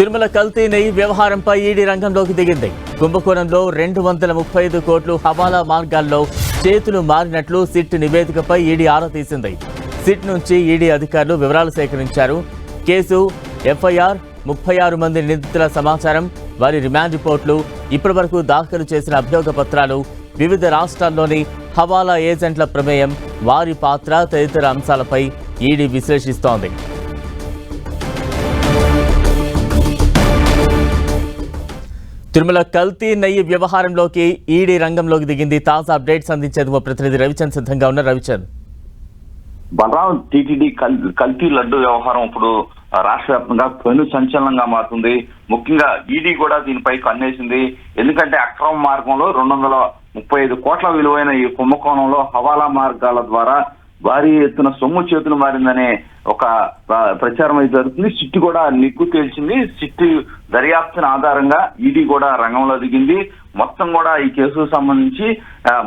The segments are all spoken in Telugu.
తిరుమల కల్తీ నెయ్యి వ్యవహారంపై ఈడీ రంగంలోకి దిగింది. కుంభకోణంలో రెండు వందల ముప్పై ఐదు కోట్లు హవాలా మార్గాల్లో చేతులు మారినట్లు సిట్ నివేదికపై ఈడీ ఆరా తీసింది. సిట్ నుంచి ఈడీ అధికారులు వివరాలు సేకరించారు. కేసు ఎఫ్ఐఆర్ ముప్పై ఆరు మంది నిందితుల సమాచారం వారి రిమాండ్ రిపోర్ట్లు ఇప్పటివరకు దాఖలు చేసిన అభియోగ పత్రాలు వివిధ రాష్ట్రాల్లోని హవాలా ఏజెంట్ల ప్రమేయం వారి పాత్ర తదితర అంశాలపై ఈడీ విశ్లేషిస్తోంది. తిరుమల కల్తీ నెయ్యి వ్యవహారంలోకి ఈడీ రంగంలోకి దిగింది. తాజా అప్డేట్స్ అందించేది మా ప్రతినిధి రవిచంద్. సిద్ధంగా ఉన్న రవిచంద్. బలరాం టీటీడీ కల్ కల్తీ లడ్డు వ్యవహారం ఇప్పుడు రాష్ట్ర వ్యాప్తంగా పెను సంచలనంగా మారుతుంది. ముఖ్యంగా ఈడీ కూడా దీనిపై కన్నేసింది. ఎందుకంటే అక్రమ మార్గంలో రెండు వందల ముప్పై ఐదు కోట్ల విలువైన ఈ కుంభకోణంలో హవాలా మార్గాల ద్వారా భారీ ఎత్తున సొమ్ము చేతులు మారిందనే ఒక ప్రచారం అయితే జరుగుతుంది. సిట్ కూడా నిగ్గు తేల్చింది. సిట్ దర్యాప్తున ఆధారంగా ఈడీ కూడా రంగంలో దిగింది. మొత్తం కూడా ఈ కేసుకు సంబంధించి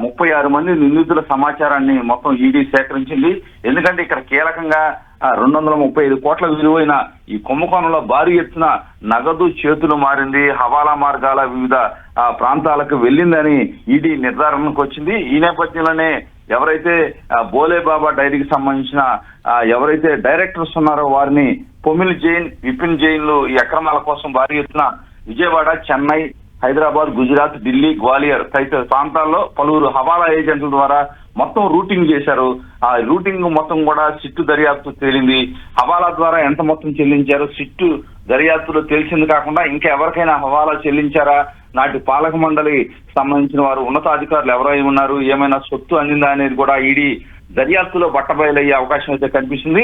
ముప్పై ఆరు మంది నిందితుల సమాచారాన్ని మొత్తం ఈడీ సేకరించింది. ఎందుకంటే ఇక్కడ కీలకంగా రెండు వందల ముప్పై ఐదు కోట్ల విలువైన ఈ కుంభకోణంలో భారీ ఎత్తున నగదు చేతులు మారింది. హవాలా మార్గాల వివిధ ప్రాంతాలకు వెళ్ళిందని ఈడీ నిర్ధారణకు వచ్చింది. ఈ నేపథ్యంలోనే ఎవరైతే బోలే బాబా డైరీకి సంబంధించిన ఎవరైతే డైరెక్టర్స్ ఉన్నారో వారిని పొమిల్ జైన్ విపిన్ జైన్లు ఈ అక్రమాల కోసం భారీ ఎత్తున విజయవాడ చెన్నై హైదరాబాద్ గుజరాత్ ఢిల్లీ గ్వాలియర్ తదితర ప్రాంతాల్లో పలువురు హవాలా ఏజెంట్ల ద్వారా మొత్తం రూటింగ్ చేశారు. ఆ రూటింగ్ మొత్తం కూడా సిట్టు దర్యాప్తు తేలింది. హవాలా ద్వారా ఎంత మొత్తం చెల్లించారు సిట్టు దర్యాప్తులో తెలిసింది కాకుండా ఇంకా ఎవరికైనా హవాలా చెల్లించారా? నాటి పాలక మండలి సంబంధించిన వారు ఉన్నతాధికారులు ఎవరై ఉన్నారు? ఏమైనా సొత్తు అందిందా అనేది కూడా ఈడీ దర్యాప్తులో బట్టబయలయ్యే అవకాశం అయితే కనిపిస్తుంది.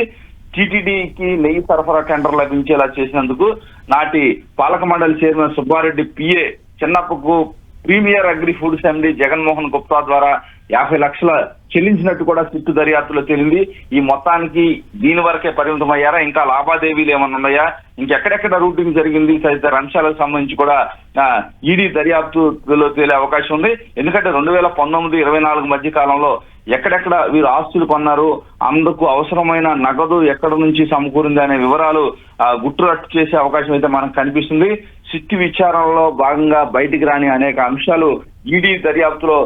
టీటీడీకి నెయ్యి సరఫరా టెండర్ లభించేలా చేసినందుకు నాటి పాలక మండలి chairman Subbareddy PA చిన్నప్పకు Premier Agri Foods MD Jaganmohan Gupta ద్వారా యాభై లక్షల చెల్లించినట్టు కూడా సిట్టు దర్యాప్తులో తేలింది. ఈ మొత్తానికి దీని వరకే పరిమితం అయ్యారా ఇంకా లావాదేవీలు ఏమైనా ఉన్నాయా? ఇంకెక్కడెక్కడ రూటింగ్ జరిగింది? తదితర అంశాలకు సంబంధించి కూడా ఈడీ దర్యాప్తులో తేలే అవకాశం ఉంది. ఎందుకంటే రెండు వేల పంతొమ్మిది ఇరవై నాలుగు మధ్య కాలంలో ఎక్కడెక్కడ వీరు ఆస్తులు కొన్నారు అందుకు అవసరమైన నగదు ఎక్కడ నుంచి సమకూరింది అనే వివరాలు ఆ, గుట్టురట్టు చేసే అవకాశం అయితే మనకు కనిపిస్తుంది. సిట్ విచారణలో భాగంగా బయటికి రాని అనేక అంశాలు ఈడీ దర్యాప్తులో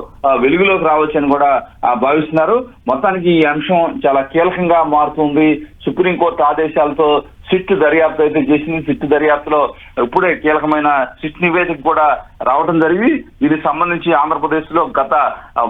వెలుగులోకి రావచ్చని కూడా భావిస్తున్నారు. మొత్తానికి ఈ అంశం చాలా కీలకంగా మారుతుంది. సుప్రీంకోర్టు ఆదేశాలతో సిట్ దర్యాప్తు అయితే చేసింది. సిట్ దర్యాప్తులో ఇప్పుడే కీలకమైన సిట్ నివేదిక కూడా రావడం జరిగి దీనికి సంబంధించి ఆంధ్రప్రదేశ్లో గత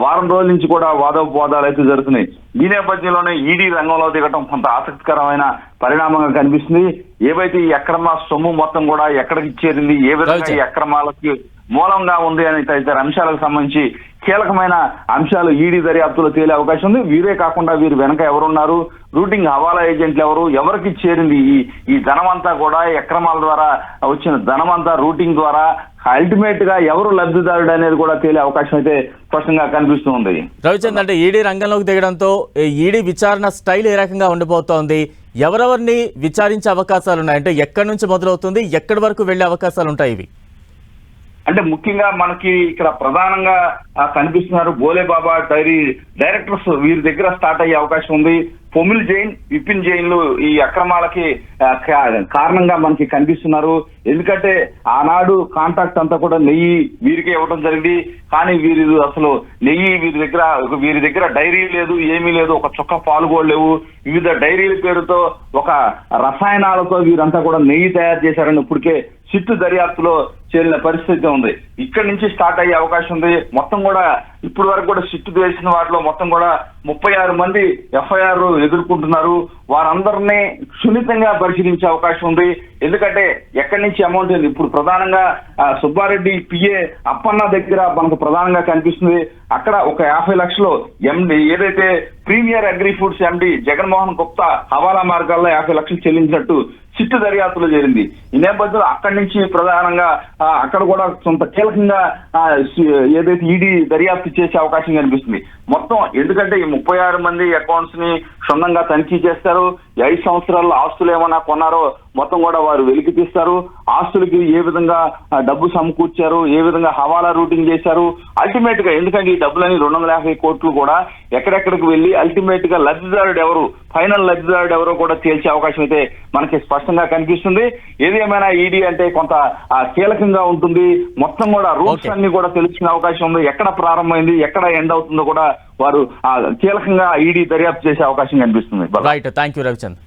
వారం రోజుల నుంచి కూడా వాదోపవాదాలు అయితే జరుగుతున్నాయి. ఈ నేపథ్యంలోనే ఈడీ రంగంలో దిగటం కొంత ఆసక్తికరమైన పరిణామంగా కనిపిస్తుంది. ఏవైతే ఈ అక్రమ సొమ్ము మొత్తం కూడా ఎక్కడికి చేరింది ఏ విధంగా ఈ అక్రమాలకి మూలంగా ఉంది అని తదితర అంశాలకు సంబంధించి కీలకమైన అంశాలు ఈడీ దర్యాప్తులో తేలే అవకాశం ఉంది. వీరే కాకుండా వీరు వెనక ఎవరున్నారు? రూటింగ్ హవాలా ఏజెంట్లు ఎవరు? ఎవరికి చేరింది ఈ ఈ ధనమంతా కూడా? అక్రమాల ద్వారా వచ్చిన ధనమంతా రూటింగ్ ద్వారా అల్టిమేట్గా ఎవరు లబ్ధిదారుడు అనేది కూడా తేలే అవకాశం అయితే స్పష్టంగా కనిపిస్తుంది రవిచంద్ అంటే ఈడీ రంగంలోకి దిగడంతో ఈ ఈడీ విచారణ స్టైల్ ఏ రకంగా ఉండిపోతోంది? ఎవరెవరిని విచారించే అవకాశాలు ఉన్నాయి అంటే ఎక్కడి నుంచి మొదలవుతుంది? ఎక్కడి వరకు వెళ్ళే అవకాశాలు ఉంటాయి ఇవి? అంటే ముఖ్యంగా మనకి ఇక్కడ ప్రధానంగా కనిపిస్తున్నారు బోలే బాబా డైరీ డైరెక్టర్స్. వీరి దగ్గర స్టార్ట్ అయ్యే అవకాశం ఉంది. పొమిల్ జైన్ విపిన్ జైన్లు ఈ అక్రమాలకి కారణంగా మనకి కనిపిస్తున్నారు. ఎందుకంటే ఆనాడు కాంట్రాక్ట్ అంతా కూడా నెయ్యి వీరికి ఇవ్వడం జరిగింది. కానీ వీరి అసలు నెయ్యి వీరి దగ్గర వీరి దగ్గర డైరీ లేదు ఏమీ లేదు ఒక చుక్క పాలు కూడా లేవు. వివిధ డైరీల పేరుతో ఒక రసాయనాలతో వీరంతా కూడా నెయ్యి తయారు చేశారని ఇప్పటికే చిట్టు దర్యాప్తులో చేరిన పరిస్థితి ఉంది. ఇక్కడ నుంచి స్టార్ట్ అయ్యే అవకాశం ఉంది. మొత్తం కూడా ఇప్పుడు వరకు కూడా సిట్టు చేసిన వాటిలో మొత్తం కూడా ముప్పై ఆరు మంది ఎఫ్ఐఆర్ ఎదుర్కొంటున్నారు. వారందరినీ సున్నితంగా పరిశీలించే అవకాశం ఉంది. ఎందుకంటే ఎక్కడి నుంచి అమౌంట్ ఉంది ఇప్పుడు ప్రధానంగా సుబ్బారెడ్డి పిఏ అప్పన్న దగ్గర మనకు ప్రధానంగా కనిపిస్తుంది. అక్కడ ఒక యాభై లక్షలు ఎండి ఏదైతే Premier Agri Foods MD Jaganmohan Gupta హవాలా మార్గాల్లో యాభై లక్షలు చెల్లించినట్టు సిట్టు దర్యాప్తులో చేరింది. ఈ నేపథ్యంలో అక్కడి నుంచి ప్రధానంగా అక్కడ కూడా కొంత కీలకంగా ఏదైతే ఈడీ దర్యాప్తు చేసే అవకాశం కనిపిస్తుంది. మొత్తం ఎందుకంటే ఈ ముప్పై ఆరు మంది అకౌంట్స్ని క్షుణ్ణంగా తనిఖీ చేస్తారు. ఐదు సంవత్సరాల్లో ఆస్తులు ఏమైనా కొన్నారో మొత్తం కూడా వారు వెలికి తీస్తారు. ఆస్తులకి ఏ విధంగా డబ్బు సమకూర్చారు ఏ విధంగా హవాలా రూటింగ్ చేశారు అల్టిమేట్గా ఎందుకంటే ఈ డబ్బులని రెండు వందల యాభై కోట్లు కూడా ఎక్కడెక్కడికి వెళ్ళి అల్టిమేట్గా లబ్ధిదారుడు ఎవరు ఫైనల్ లబ్ధిదారుడు ఎవరో కూడా తేల్చే అవకాశం అయితే మనకి స్పష్టంగా కనిపిస్తుంది. ఏది ఏమైనా ఈడీ అంటే కొంత కీలకంగా ఉంటుంది. మొత్తం కూడా Okay. అన్ని కూడా తెలుసుకునే అవకాశం ఉంది. ఎక్కడ ప్రారంభమైంది ఎక్కడ ఎండ్ అవుతుందో కూడా వారు కీలకంగా ఈడీ దర్యాప్తు చేసే అవకాశం కనిపిస్తుంది. Right thank you Ravichand